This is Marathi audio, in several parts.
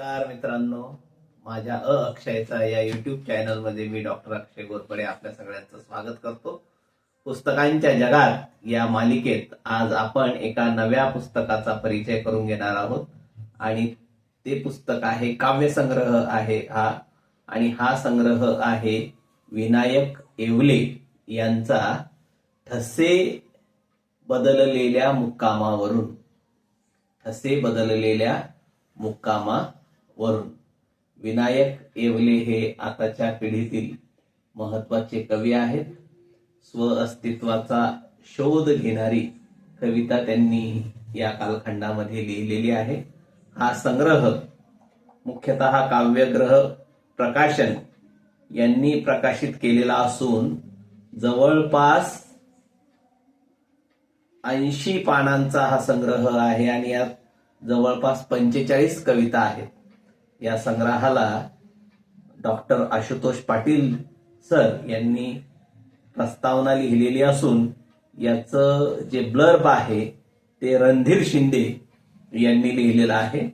नमस्कार मित्रांनो. माझ्या अ अक्षयचा या युट्यूब चॅनलमध्ये मी डॉक्टर अक्षय गोरपडे आपल्या सगळ्यांचं स्वागत करतो. पुस्तकांच्या जगात या मालिकेत आज आपण एका नव्या पुस्तकाचा परिचय करून घेणार आहोत. आणि ते पुस्तक आहे काव्यसंग्रह आहे हा. आणि हा संग्रह आहे विनायक येवले यांचा ठसे बदललेल्या मुक्कामावरून. ठसे बदललेल्या मुक्कामा वरून. विनायक येवले हे आताच्या पिढीतील महत्त्वाचे कवी आहेत. स्व अस्तित्वाचा शोध घेणारी कविता त्यांनी या कालखंडामध्ये लिहिलेली आहे. हा संग्रह मुख्यतः काव्यग्रह प्रकाशन यांनी प्रकाशित केलेला असून जवळपास ऐंशी पानांचा हा संग्रह आहे आणि यात जवळपास पंचेचाळीस कविता आहेत. या संग्रहाला डॉक्टर आशुतोष पाटील सर यांनी प्रस्तावना लिहिलेली असून याचं जे ब्लर्ब आहे ते रणधीर शिंदे यांनी लिहिलेलं आहे.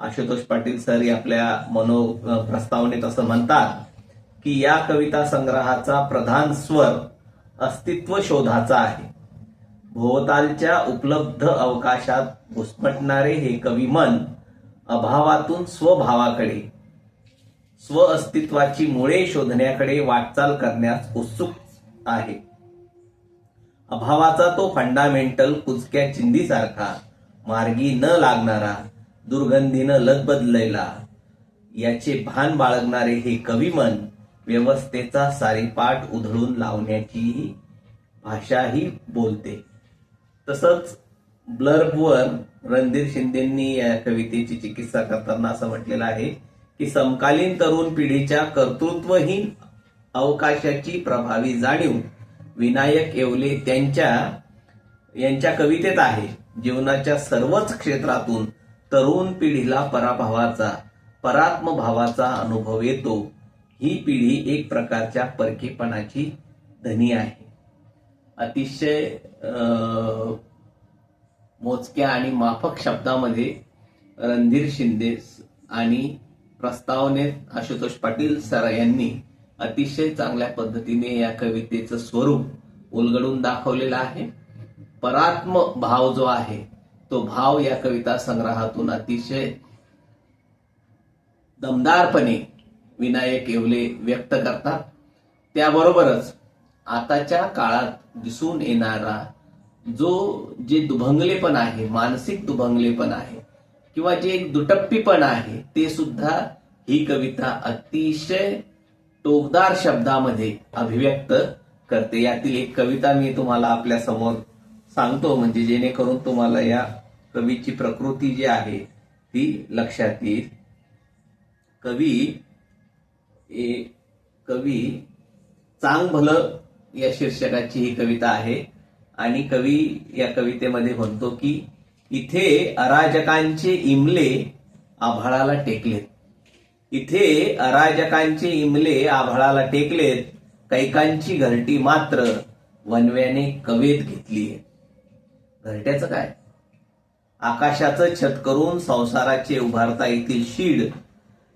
आशुतोष पाटील सर आपल्या मनो प्रस्तावनेत असं म्हणतात की या कविता संग्रहाचा प्रधान स्वर अस्तित्व शोधाचा आहे. भोवतालच्या उपलब्ध अवकाशात घुसमटणारे हे कवी मन अभावातून स्वभावाकडे स्व अस्तित्वाची मुळे शोधण्याकडे वाटचाल करण्यास उत्सुक आहे. अभावाचा तो फंडामेंटल कुचक्या चिंदीसारखा मार्गी न लागणारा दुर्गंधीनं लदबदलेला याचे भान बाळगणारे हे कवी मन व्यवस्थेचा सारीपाठ उधळून लावण्याची भाषाही बोलते. तसंच ब्लर्बवर रणधीर शिंदेंनी या कवितेची चिकित्सा करताना असं म्हटलेलं आहे की समकालीन तरुण पिढीच्या कर्तृत्वहीन अवकाशाची प्रभावी जाणीव विनायक येवले त्यांच्या यांच्या कवितेत आहे. जीवनाच्या सर्वच क्षेत्रातून तरुण पिढीला पराभवाचा परात्मभावाचा अनुभव येतो. ही पिढी एक प्रकारच्या परकेपणाची धनी आहे. अतिशय मोजक्या आणि माफक शब्दामध्ये रणधीर शिंदे आणि प्रस्तावनेत आशुतोष पाटील सर यांनी अतिशय चांगल्या पद्धतीने या कवितेचं स्वरूप उलगडून दाखवलेलं आहे. परात्म भाव जो आहे तो भाव या कविता संग्रहातून अतिशय दमदारपणे विनायक येवले व्यक्त करतात. त्याबरोबरच आताच्या काळात दिसून येणारा जो जे दुभंगलेपण आहे मानसिक दुभंगलेपण आहे किंवा जे एक दुटप्पीपण आहे ते सुद्धा ही कविता अतिशय टोकदार शब्दामध्ये अभिव्यक्त करते. यातील एक कविता मी तुम्हाला आपल्यासमोर सांगतो म्हणजे जेणेकरून तुम्हाला या कवीची प्रकृती जी आहे ती लक्षात येईल. कवी ए कवी चांग भलं या शीर्षकाची ही कविता आहे. आणि कवी या कवितेमध्ये म्हणतो की इथे अराजकांचे इमले आभाळाला टेकलेत. इथे अराजकांचे इमले आभाळाला टेकलेत. कैकांची घरटी मात्र वनव्याने कवेत घेतली आहे घरट्याचं काय? आकाशाचं छत करून संसाराचे उभारता येतील शीड.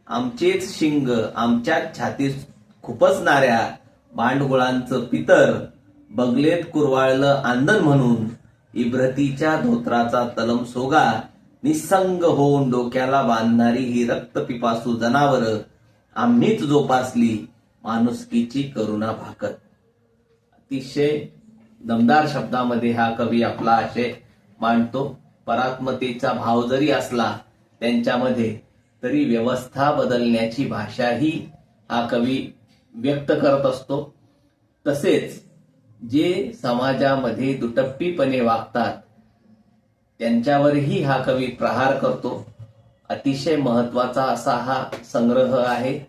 आमचेच शिंग आमच्याच छातीत खुपसणाऱ्या भांडगुळांचं पितर. बगलेत कुरवाळलं आंदण म्हणून इब्रतीच्या धोत्राचा तलम सोगा निसंग होऊन डोक्याला बांधणारी ही रक्त पिपासू जनावर आम्हीच जोपासली माणुसकीची करुणा भाकत अतिशय दमदार शब्दामध्ये हा कवी आपला आशय मांडतो. परात्मतेचा भाव जरी असला त्यांच्यामध्ये तरी व्यवस्था बदलण्याची भाषाही हा कवी व्यक्त करत असतो. तसेच जे समाजामध्ये दुटप्पीपणे वागतात त्यांच्यावरही हा कवी प्रहार करतो. अतिशय महत्त्वाचा असा हा संग्रह आहे.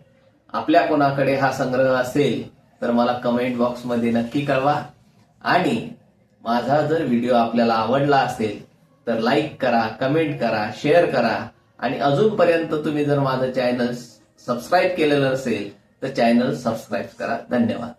आपल्या कोणाकडे हा संग्रह असेल तर मला कमेंट बॉक्समध्ये नक्की कळवा. आणि माझा जर व्हिडिओ आपल्याला आवडला असेल तर लाईक करा कमेंट करा शेअर करा. आणि अजूनपर्यंत तुम्ही जर माझं चॅनल सबस्क्राईब केलेलं असेल तर चॅनल सबस्क्राईब करा. धन्यवाद.